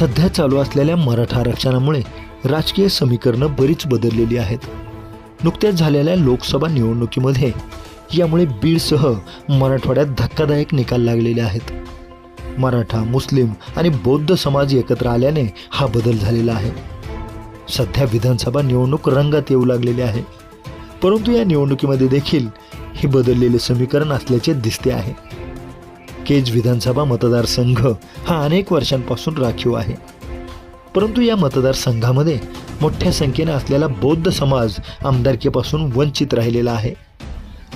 सध्या चालू असलेल्या मराठा आरक्षणामुळे राजकीय समीकरणं बरीच बदललेली आहेत. नुकत्याच झालेल्या लोकसभा निवडणुकीमध्ये यामुळे बीडसह मराठवाड्यात धक्कादायक निकाल लागलेले आहेत. मराठा मुस्लिम आणि बौद्ध समाज एकत्र आल्याने हा बदल झालेला आहे. सध्या विधानसभा निवडणूक रंगात येऊ लागलेली आहे. परंतु या निवडणुकीमध्ये देखील हे बदललेले समीकरण असल्याचे दिसते आहे. केज विधानसभा मतदारसंघ हा अनेक वर्षांपासून राखीव आहे. परंतु या मतदारसंघामध्ये मोठ्या संख्येने असलेला बौद्ध समाज आमदारकीपासून वंचित राहिलेला आहे.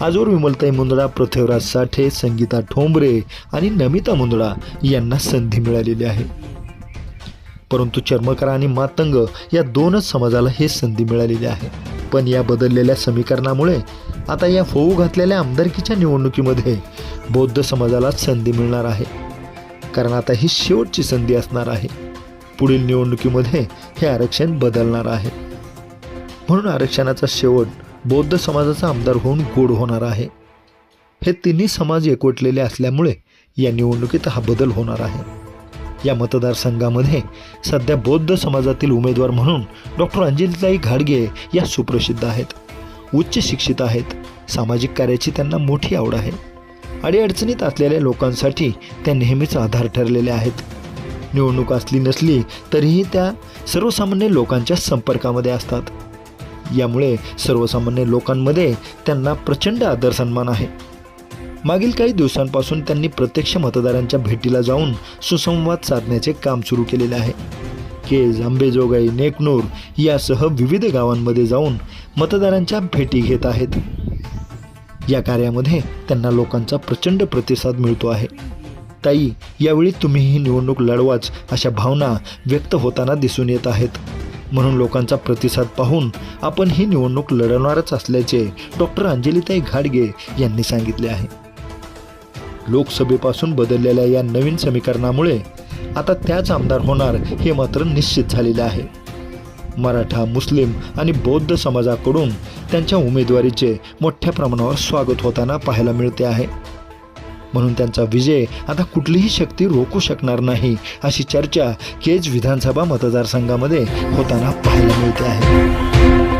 आजवर विमलताई मुंदडा पृथ्वीराज साठे संगीता ठोंबरे आणि नमिता मुंदडा यांना संधी मिळालेली आहे. परंतु चर्मकार आणि मातंग या दोनच समाजाला हे संधी मिळालेली आहे. पण या बदललेल्या समीकरणामुळे आता या होऊ घातलेल्या आमदारकीच्या निवडणुकीमध्ये बौद्ध समाजालाच संधी मिळणार आहे. कारण आता ही शेवटची संधी असणार आहे. पुढील निवडणुकीमध्ये हे आरक्षण बदलणार आहे. म्हणून आरक्षणाचा शेवट बौद्ध समाजाचा आमदार होऊन गोड होणार आहे. हे तिन्ही समाज एकवटलेले असल्यामुळे या निवडणुकीत हा बदल होणार आहे. या मतदारसंघामध्ये सध्या बौद्ध समाजातील उमेदवार म्हणून डॉक्टर अंजलीताई घाडगे या सुप्रसिद्ध आहेत. उच्च शिक्षित आहेत. सामाजिक कार्याची त्यांना मोठी आवड आहे. अडीअडचणीत असलेल्या लोकांसाठी त्या नेहमीच आधार ठरलेल्या आहेत. निवडणूक असली नसली तरीही त्या सर्वसामान्य लोकांच्या संपर्कामध्ये असतात. यामुळे सर्वसामान्य लोकांमध्ये त्यांना प्रचंड आदर सन्मान आहे. मागील काही दिवसांपासून त्यांनी प्रत्यक्ष मतदारांच्या भेटीला जाऊन सुसंवाद साधण्याचे काम सुरू केलेले आहे. केज आंबेजोगाई नेकनूर यासह विविध गावांमध्ये जाऊन मतदारांच्या भेटी घेत आहेत. या कार्यामध्ये त्यांना लोकांचा प्रचंड प्रतिसाद मिळतो आहे. ताई यावेळी तुम्ही ही निवडणूक लढवाच अशा भावना व्यक्त होताना दिसून येत आहेत. म्हणून लोकांचा प्रतिसाद पाहून आपण ही निवडणूक लढवणारच असल्याचे डॉक्टर अंजलीताई घाडगे यांनी सांगितले आहे. लोकसभेपासून बदललेल्या या नवीन समीकरणामुळे आता त्याच आमदार होणार हे मात्र निश्चित झालेलं आहे. मराठा मुस्लिम आणि बौद्ध समाजाकडून त्यांच्या उमेदवारीचे मोठ्या प्रमाणावर स्वागत होताना पाहायला मिळते आहे. म्हणून त्यांचा विजय आता कुठलीही शक्ती रोखू शकणार नाही अशी चर्चा केज विधानसभा मतदारसंघामध्ये होताना पाहायला मिळते आहे.